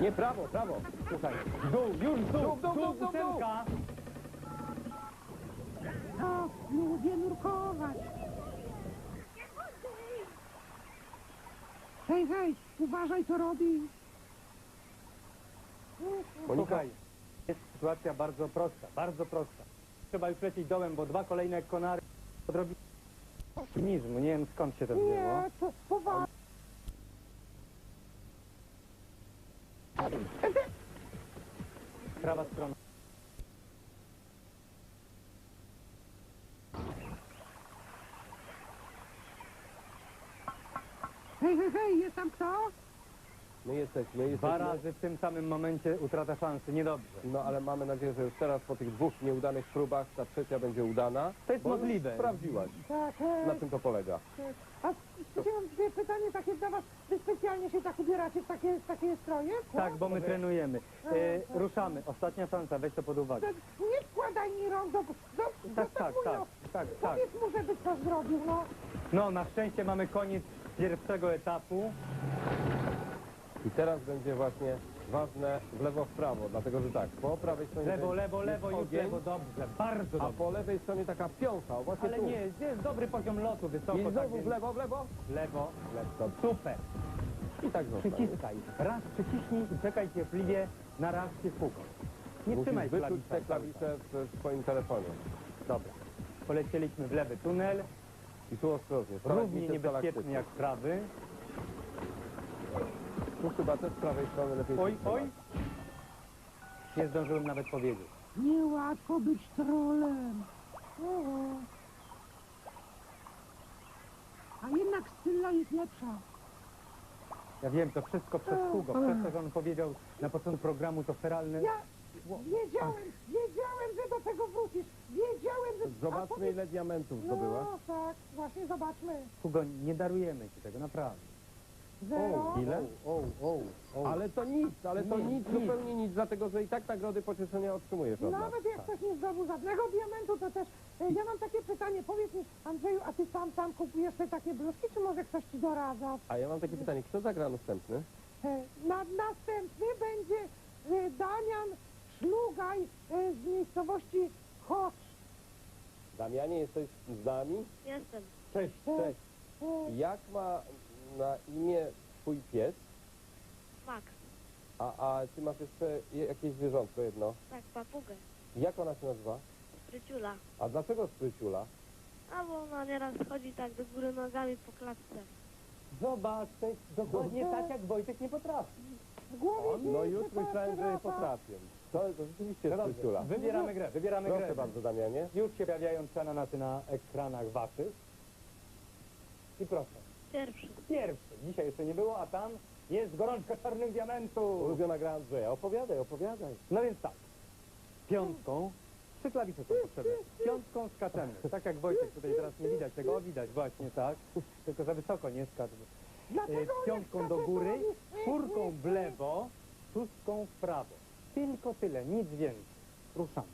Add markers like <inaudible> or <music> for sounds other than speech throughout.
Nie, prawo, prawo. Słuchaj, w dół, już w dół, Dół, dół, dół, dół, dół. No, lubię nurkować. Hej, hej, uważaj co robisz. Monika, Słuchaj, jest sytuacja bardzo prosta, bardzo prosta. Trzeba już lecieć dołem, bo dwa kolejne konary odrobi... Optymizmu, nie wiem skąd się to wzięło. Nie, to poważnie. Prawa strona. Hej, hej, hej, jest tam kto? My jesteśmy, Dwa jesteśmy. razy w tym samym momencie utrata szansy, niedobrze. No ale mamy nadzieję, że już teraz po tych dwóch nieudanych próbach ta trzecia będzie udana. To jest bo już możliwe. Sprawdziłaś, Tak, hej. na czym to polega. A chciałam dwie pytanie takie dla was. Wy specjalnie się tak ubieracie w takie, w takie stroje? Tak, bo my trenujemy. E, ruszamy. Ostatnia szansa, weź to pod uwagę. Tak, Nie wkładaj mi rąk do... do, do Tak, tak, tak, tak, tak. Powiedz mu, żeby to zrobił, no. No, na szczęście mamy koniec pierwszego etapu. I teraz będzie właśnie ważne w lewo, w prawo, dlatego że tak, po prawej stronie Lewo, jest- lewo, jest lewo, już ogień, lewo, dobrze, bardzo a dobrze. po lewej stronie taka piącha, o właśnie Ale tu. nie, jest dobry poziom lotu, wysoko. I tak znowu więc w lewo, w lewo. lewo. Lepko. Super. I tak zostanie. Przyciskaj. Raz przyciśnij i czekaj cierpliwie na reakcję kółką. Nie Musisz trzymaj wyczuć klawisza te klawisze w, swoim telefonie. Dobra. Polecieliśmy w lewy tunel, I tu ostrożnie. równie niebezpieczny jak prawy. Tu chyba też z prawej strony lepiej Oj, się oj. Nie zdążyłem nawet powiedzieć. Niełatwo być trolem. O. A jednak Scylla jest lepsza. Ja wiem, to wszystko przez Hugo. Przez to, że on powiedział na początku programu to feralne... Ja wiedziałem, wiedziałem, że do tego wrócisz. Wiedziałem, że... A Zobaczmy powiedz- ile diamentów zdobyłaś. No tak, właśnie zobaczmy. Hugo, nie darujemy ci tego, naprawdę. Zero. Ile? O, o, o. Ale to nic, ale to Nic, nic, nic. zupełnie nic, dlatego że i tak nagrody pocieszenia otrzymujesz od nas. Nawet jak ktoś nie zdobył żadnego diamentu, to też... e, Ja mam takie pytanie, powiedz mi, Andrzeju, a ty sam tam kupujesz te takie bluzki, czy może ktoś ci doradza? A ja mam takie pytanie, kto zagra następny? E, Na, następny będzie e, Damian Szlugaj e, z miejscowości Chocz. Damianie, jesteś z nami? Jestem. Cześć, cześć. E, Jak ma na imię twój pies? Max. A, a ty masz jeszcze je- jakieś zwierzątko jedno? Tak, papugę. Jak ona się nazywa? Spryciula. A dlaczego spryciula? A bo ona nieraz chodzi tak do góry nogami po klatce. Zobacz, to jest dokładnie tak, jak Wojtek nie potrafi. W głowie No już myślałem, że je potrafię. To, to rzeczywiście No dobrze, spryciula. Wybieramy grę, wybieramy Proszę grę. bardzo, Damianie. Już się pojawiają czananaty na ekranach waszych. I proszę, Pierwszy. pierwszy. Dzisiaj jeszcze nie było, a tam jest gorączka czarnych diamentów. Ulubiona gra Andrzeja. Opowiadaj, opowiadaj. No więc tak, piątką, trzy klawisze są potrzebne. Piątką skaczemy. Tak jak Wojtek tutaj teraz nie widać tego, o widać właśnie tak, tylko za wysoko nie skacz. E, Piątką do góry, czwórką w lewo, szóstką w prawo. Tylko tyle, nic więcej. Ruszamy.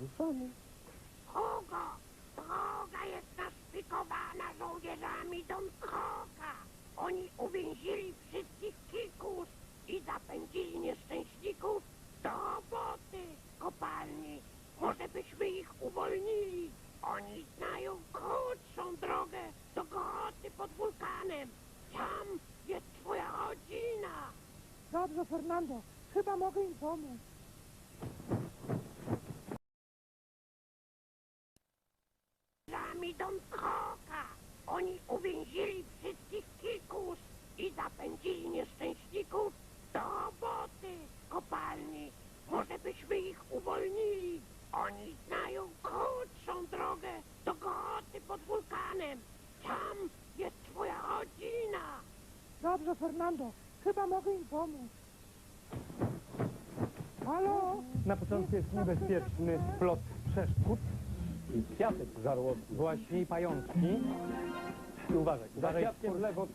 Ruszamy. Kogo? Naszpikowana żołnierzami Don Kroka. Oni uwięzili wszystkich kikus i zapędzili nieszczęśników do roboty kopalni. Może byśmy ich uwolnili. Oni znają krótszą drogę do groty pod wulkanem. Tam jest twoja rodzina. Dobrze, Fernando, chyba mogę im pomóc. Żołnierzami Don Kroka. Oni uwięzili wszystkich kikus i zapędzili nieszczęśników do roboty w kopalni. Może byśmy ich uwolnili. Oni znają krótszą drogę do groty pod wulkanem. Tam jest twoja rodzina. Dobrze, Fernando, chyba mogę im pomóc. Halo? Na początku jest niebezpieczny splot przeszkód, I kwiatek żarłotny. właśnie i pajączki. I uważaj, Za uważaj, kwiatkiem w lewo.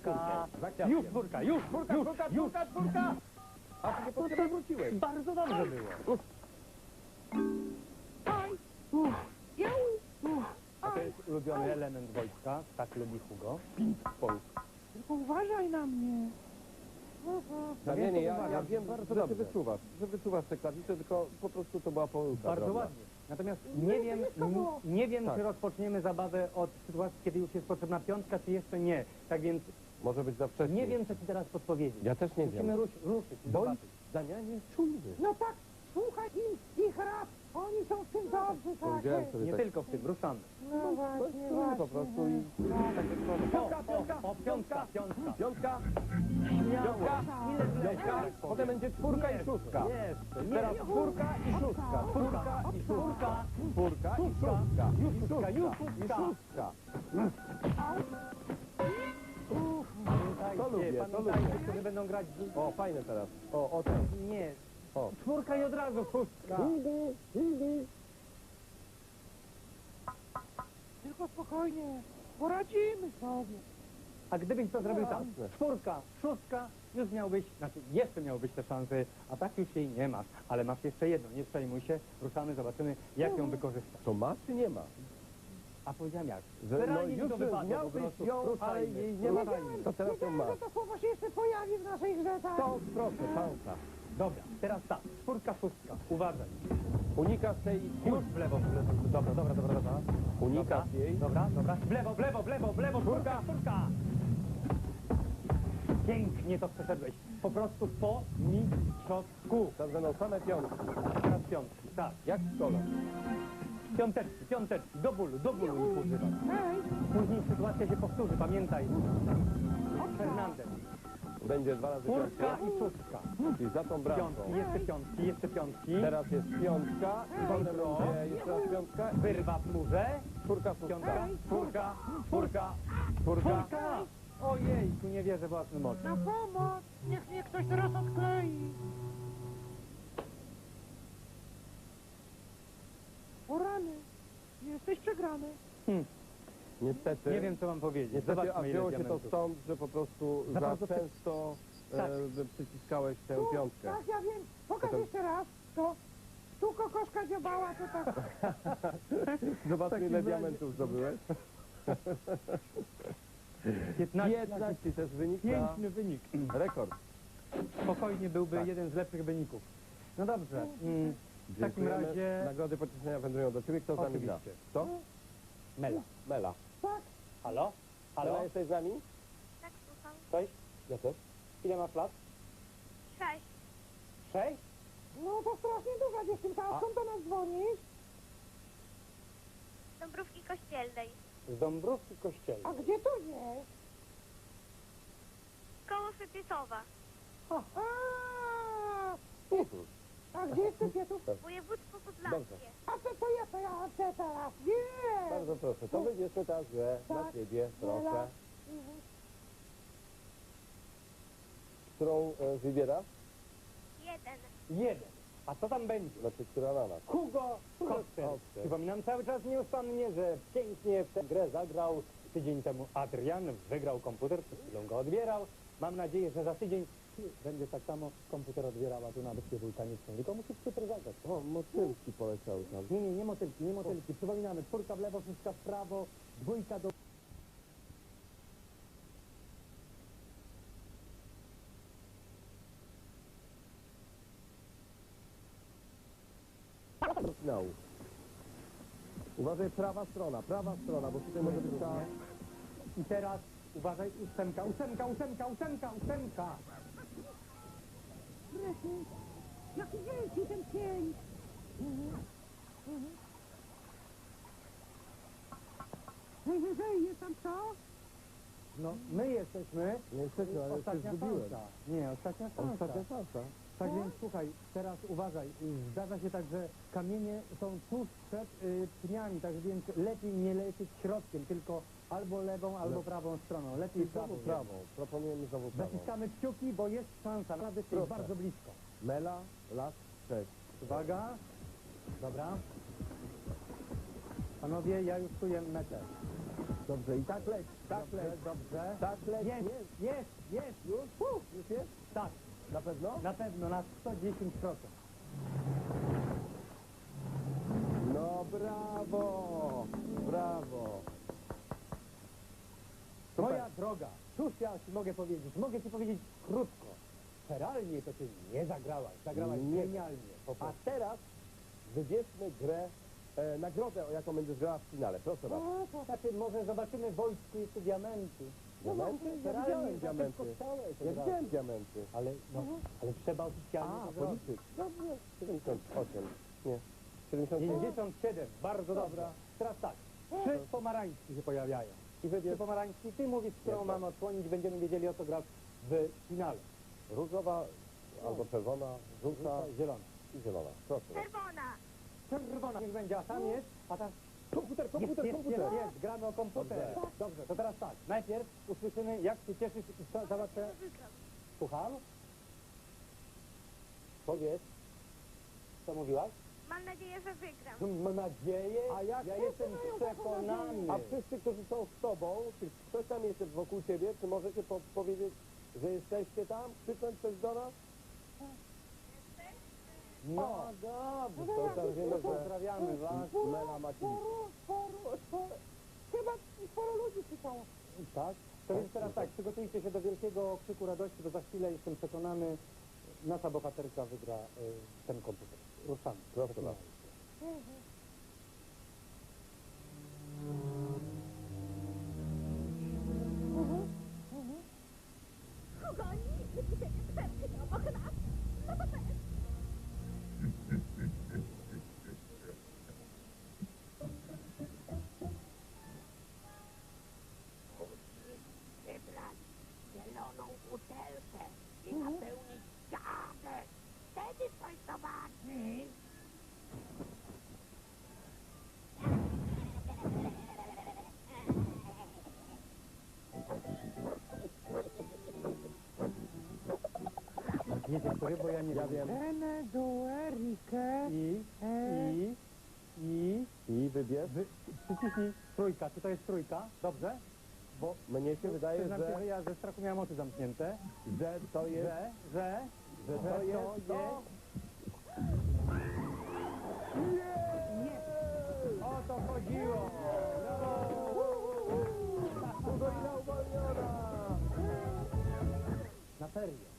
Za kwiatkiem. Już czwórka, już, Czwórka, już, czwórka, już. czwórka, czwórka! A ty nie potrzebnie wróciłeś. Bardzo dobrze było. A to jest ulubiony element wojska, tak lubi Hugo. Polsk. Tylko uważaj na mnie. Mhm. Damianie, ja, uwaga, ja wiem, bardzo że ty dobrze. wyczuwasz, że wyczuwasz te klawisze, tylko po prostu to była pomyłka. Bardzo drobna. ładnie. Natomiast Nie, nie wiem, n- nie wiem Tak. czy rozpoczniemy zabawę od sytuacji, kiedy już jest potrzebna piątka, czy jeszcze nie. Tak więc Może być za wcześnie. nie wiem, co ci teraz podpowiedzieć. Ja też nie Musimy wiem. rusz, ruszyć i Bądź zobaczyć. Damianie czujny. No tak, słuchaj im, ich rad. Oni są w tym tak. Powiedziałem sobie Nie tak. tylko w tym, ruszamy. No właśnie, Czujny właśnie. po prostu i... Tak Piątka, piątka, o, piątka, piątka. Piątka, piątka, potem będzie czwórka i szóstka. Jest, Teraz czwórka i szóstka, czwórka i szóstka, czwórka i szóstka, i szóstka, i szóstka. Pamiętajcie, To lubię, to pamiętajcie, lubię. że będą grać... O, fajne teraz. O, o ten. Nie. O. Czwórka i od razu szóstka. Spokojnie, poradzimy sobie. A gdybyś to zrobił tak, czwórka, szóstka, już miałbyś, znaczy jeszcze miałbyś te szanse, a tak już jej nie masz. Ale masz jeszcze jedno, nie przejmuj się, ruszamy, zobaczymy, jak ją wykorzystasz. To ma czy nie ma? A powiedziałem jak? Że, no mi już to wypadło po miałbyś prostu. ją, ale Ruszajmy, jej nie ma. To teraz ją Wiedziałem, masz. że to słowo się jeszcze pojawi w naszej grze, tak? To proszę, szansa. Dobra, teraz tak, czwórka, szóstka, uważaj. Unikasz tej... Już w lewo, w lewo. Dobra, dobra, dobra, dobra. Unikasz Dobra, jej. Dobra, dobra. W lewo, w lewo, w lewo, w lewo, czwórka, czwórka. Pięknie to przeszedłeś. Po prostu po mistrzowsku. Teraz będą same piątki. Teraz piątki, tak. Jak w szkole. Piąteczki, piąteczki, do bólu, do bólu ich używaj. Hej, Później sytuacja się powtórzy, pamiętaj. Fernandez, Będzie dwa razy czwórka piątka. i szóstka. Czyli za tą bramką. Piątki, jeszcze piątki, jeszcze piątki. Teraz jest piątka i potem Dobro. będzie jeszcze raz piątka. Wyrwa w murze. Czwórka, szóstka. Piątka, czwórka, czwórka, Czwórka. czwórka. Ojej, tu nie wierzę własnym oczom. na pomoc! Niech mnie ktoś teraz odklei. O rany, jesteś przegrany. Niestety. Nie wiem, co mam powiedzieć. Niestety, a Zobaczmy, ile wzięło się to diamentów. stąd, że po prostu Za za bardzo często Tak. e, przyciskałeś tę Tu, piątkę. Tak, ja wiem. Pokaż Potem- jeszcze raz. To tu kokoszka dziobała, to tak. <laughs> Zobacz, Taki ile diamentów zdobyłeś. <laughs> 15. 15 też wynik na Piękny wynik. rekord. Spokojnie byłby Tak. jeden z lepszych wyników. No dobrze. Mm, w takim Dziękujemy. razie Nagrody pocieszenia wędrują do Ciebie. Kto z nami gra? Oczywiście. Kto? Mela. Mela. Tak, Halo? Halo? Mela, jesteś z nami? Tak, słucham. Cześć. Ja też. Ile masz lat? Cześć. Sześć? no to strasznie duża dziewczynka. A A- skąd do nas dzwonisz? Dąbrówki Kościelnej. Z Dąbrówki Kościelnej. A gdzie to jest? Koło Sypiecowa. A, a gdzie jest Sypietów? Województwo Dobrze. Podlaskie. A to, to ja, to ja chcę teraz. Nie! Bardzo proszę. To wybierzmy teraz grę na Tak. siebie, proszę. Mela. Którą e, wybierasz? Jeden. Jeden. A co tam będzie? Znaczy, która na nas? Hugo Koster. Koster. Przypominam cały czas nieustannie, że pięknie w tę grę zagrał tydzień temu Adrian, wygrał komputer, przed chwilą go odbierał. Mam nadzieję, że za tydzień będzie tak samo komputer odbierała tu na wyspie wulkaniczną. Tylko musi super zagrać. O, motylki poleciały tam. Nie, nie, nie motylki, nie motylki. Przypominamy, czwórka w lewo, szóstka w prawo, dwójka do... Do finału. Uważaj, prawa strona, prawa strona, bo tutaj może być ta... I teraz uważaj, ósemka, ósemka, ósemka, ósemka, ósemka. Wreszcie. Jaki wielki ten hej, hej, jest tam co? No, my jesteśmy jesteśmy, ale ostatnia zgubiłem. szansa. Nie, ostatnia szansa. Ostatnia szansa. Tak więc słuchaj, teraz uważaj, zdarza się tak, że kamienie są tuż przed y, pniami, tak więc lepiej nie lecieć środkiem, tylko albo lewą, albo prawą stroną. Lepiej I znowu prawą. prawą. Proponujemy znowu prawą. Zaciskamy kciuki, bo jest szansa, naprawdę jest Proszę. bardzo blisko. Mela, las, cześć. Uwaga, dobra. Panowie, ja już czuję metę. Dobrze, i tak leć, tak leć. dobrze. Tak leć, Jest, jest. jest, Już? Uh, już jest? tak, Na pewno? na pewno, na 110%. No brawo, brawo. Moja droga, cóż ja ci mogę powiedzieć? Mogę ci powiedzieć krótko. feralnie to ty nie zagrałaś. Zagrałaś Nie. genialnie. Po A prostu. teraz wybierzmy grę, e, nagrodę, o jaką będziesz grała w finale. Proszę bardzo. O, to Znaczy, może zobaczymy wojsku jeszcze diamenty. Diamenty? Ja widziałem diamenty. Ja widziałem diamenty. Ale, no, ale trzeba oficjalnie A, policzyć. Dobrze. 78. Nie. 77. 57, bardzo dobra. Teraz tak, trzy pomarańczki się pojawiają. I Trzy wybierz pomarańczki, ty mówisz, którą mamy odsłonić, będziemy wiedzieli o co grać w finale. różowa, albo czerwona, żółta zielona. i zielona. Proszę. Czerwona. Czerwona niech będzie, a tam jest, a tam Komputer, komputer, jest, komputer. jest, jest, gramy o komputer. Dobrze. Dobrze, to teraz tak, najpierw usłyszymy, jak się cieszysz i co załatwę. Słucham? Powiedz, co mówiłaś? Mam nadzieję, że wygram. Mam nadzieję, A jak ja wszyscy jestem przekonany. A wszyscy, którzy są z tobą, czy ktoś tam jest wokół ciebie, czy możecie po powiedzieć, że jesteście tam? Krzyknąć coś do nas? No, dobrze. No To tam wiemy, że pozdrawiamy was. Mela Maciej. Sporo, sporo, sporo, chyba sporo ludzi czytało. Tak? To więc teraz tak, przygotujcie się do wielkiego krzyku radości, bo za chwilę jestem przekonany, nasza bohaterka wygra y, ten komputer. Ruszamy. Proszę bardzo. Wiecie, który, bo ja nie Ja wiem. Ene, due, rike, I, e, i, i, I wybierz. wy, przyciśnij trójka. Czy to jest trójka? Dobrze? Bo mnie się wydaje, Przyznam się, że że, ja ze strachu miałem oczy zamknięte. że to jest... Że, że, Że to że jest to to. jest... O to chodziło! Ugolina uwolniona! Na serio.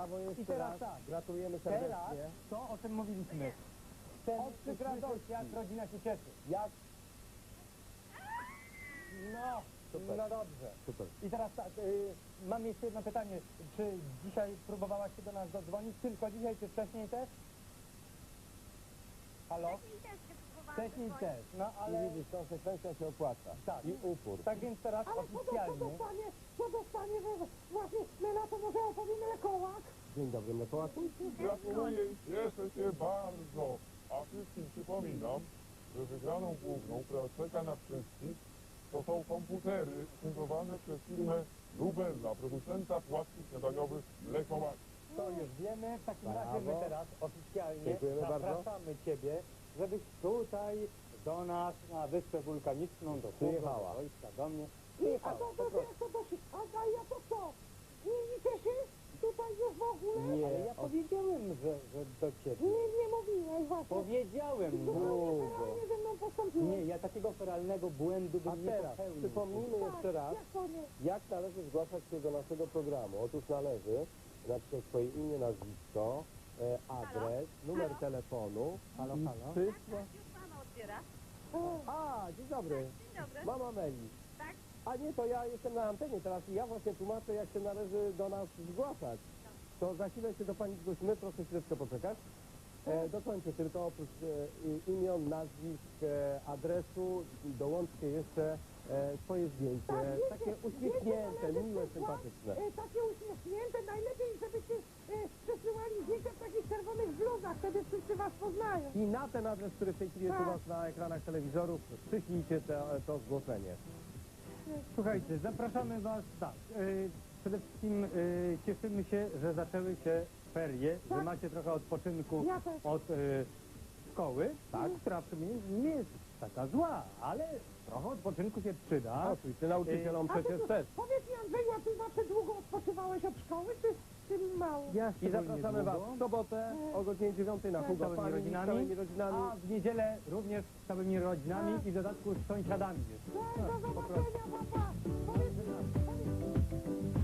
Brawo jeszcze I teraz raz. tak. Gratulujemy Teraz serdecznie. to, o czym mówiliśmy. Chcemy Okrzyk radości. jak rodzina się cieszy. Jak? No, Super. no dobrze. Super. I teraz tak, y, mam jeszcze jedno pytanie. Czy dzisiaj próbowałaś się do nas dodzwonić? Tylko dzisiaj, czy wcześniej też? Halo? Wcześniej też się wydzwonić. też, no Ale ale... widzisz, konsekwencja się opłaca. Tak. I upór. Tak więc teraz ale co, do, co oficjalnie... dostanie, co dostanie, że właśnie Mela to może opowie Mlekołak? Dzień dobry, Mikołaku. Gratuluję i cieszę się bardzo. A wszystkim przypominam, że wygraną główną, która czeka na wszystkich, to są komputery szyfrowane przez firmę Rubella, producenta płatków śniadaniowych Lekomak. To już wiemy, w takim Brawo. razie my teraz oficjalnie Dziękujemy bardzo. zapraszamy Ciebie, żebyś tutaj do nas na Wyspę Wulkaniczną, do Przyjechała. do wojska, do mnie. I, a Przyjechała, to, to, to, to, to, a, a ja to co? Nie, nie cieszy? Tutaj już w ogóle? Nie. Ale ja powiedziałem, że, że do Ciebie. Nie, nie mówiłeś właśnie. Powiedziałem długo. Nie, ja takiego feralnego błędu A bym nie teraz popełnił. przypomnijmy Tak, jeszcze raz, Jak to nie? jak należy zgłaszać się do naszego programu. Otóż należy napisać swoje imię, nazwisko, e, adres, numer telefonu Halo, i halo. wszystko. Już mama odbiera. A, dzień dobry. Dzień dobry. Mama Meli. Tak? A nie, to ja jestem na antenie teraz i ja właśnie tłumaczę, jak się należy do nas zgłaszać. To za chwilę się do Pani zgłosimy, proszę chwileczkę poczekać. E, dokończę tylko oprócz e, i- imion, nazwisk, e, adresu, dołączcie jeszcze e, swoje zdjęcie. Tak, wiecie, Takie wiecie, uśmiechnięte, miłe, przysłać, sympatyczne. E, takie uśmiechnięte, najlepiej, żebyście e, przesyłali zdjęcia w takich czerwonych bluzach, wtedy wszyscy was poznają. I na ten adres, który w tej chwili jest u Tak. Was na ekranach telewizorów, przyślijcie to, to zgłoszenie. Słuchajcie, zapraszamy Was tak. y, przede wszystkim y, cieszymy się, że zaczęły się ferie, że Tak. macie trochę odpoczynku Ja też. od y, szkoły, tak, która w sumie nie jest taka zła, ale trochę odpoczynku się przyda. Oczywiście, nauczycielom A ty przecież też. Powiedz mi Andrzeju, a ty zawsze długo odpoczywałeś od szkoły, czy, czy mało? Ja I zapraszamy Was w sobotę o godzinie 9 na Tak. Hugo całymi Family z rodzinami, całymi rodzinami. a w niedzielę również z całymi rodzinami i w dodatku z sąsiadami jeszcze. Do zobaczenia, papa! Powiedz mi, powiedz mi,